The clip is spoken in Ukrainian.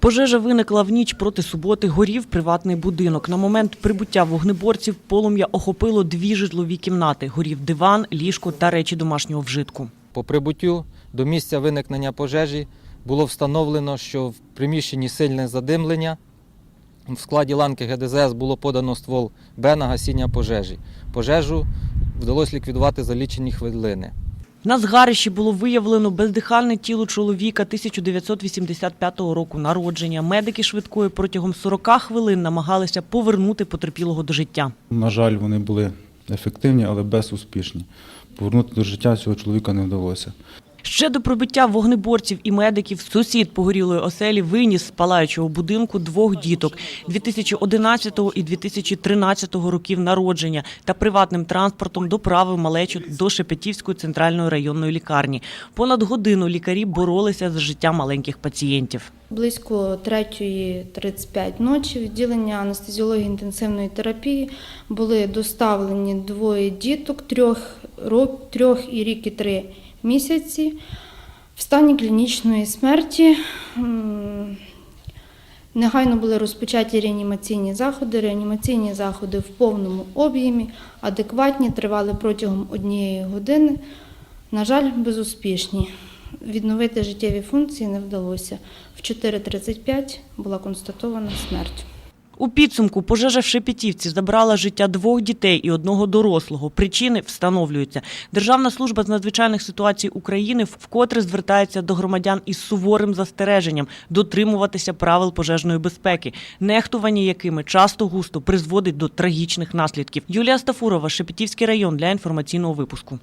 Пожежа виникла в ніч проти суботи. Горів приватний будинок. На момент прибуття вогнеборців полум'я охопило дві житлові кімнати. Горів диван, ліжко та речі домашнього вжитку. По прибуттю до місця виникнення пожежі було встановлено, що в приміщенні сильне задимлення. В складі ланки ГДЗС було подано ствол Б на гасіння пожежі. Пожежу вдалося ліквідувати за лічені хвилини. На згарищі було виявлено бездихальне тіло чоловіка 1985 року народження. Медики швидкої протягом 40 хвилин намагалися повернути потерпілого до життя. На жаль, вони були ефективні, але безуспішні. Повернути до життя цього чоловіка не вдалося. Ще до прибуття вогнеборців і медиків сусід погорілої оселі виніс з палаючого будинку двох діток 2011 і 2013 років народження та приватним транспортом доправив малечу до Шепетівської центральної районної лікарні. Понад годину лікарі боролися за життя маленьких пацієнтів. Близько 3.35 ночі відділення анестезіології інтенсивної терапії були доставлені двоє діток трьох, рок, трьох і рік і три місяці в стані клінічної смерті. Негайно були розпочаті реанімаційні заходи. Реанімаційні заходи в повному об'ємі, адекватні, тривали протягом однієї години. На жаль, безуспішні. Відновити життєві функції не вдалося. В 4.35 була констатована смерть. У підсумку пожежа в Шепетівці забрала життя двох дітей і одного дорослого. Причини встановлюються. Державна служба з надзвичайних ситуацій України вкотре звертається до громадян із суворим застереженням дотримуватися правил пожежної безпеки, нехтування якими часто густо призводить до трагічних наслідків. Юлія Стафурова, Шепетівський район для інформаційного випуску.